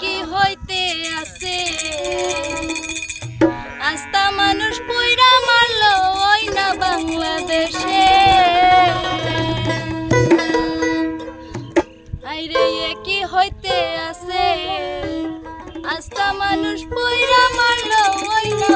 কি হইতে আছে। আস্তা মানুষ পইরা মারলো ওই না বাংলাদেশে। আইরে কি হইতে আছে। আস্তা মানুষ পইরা মারলো ওই না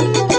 thank you.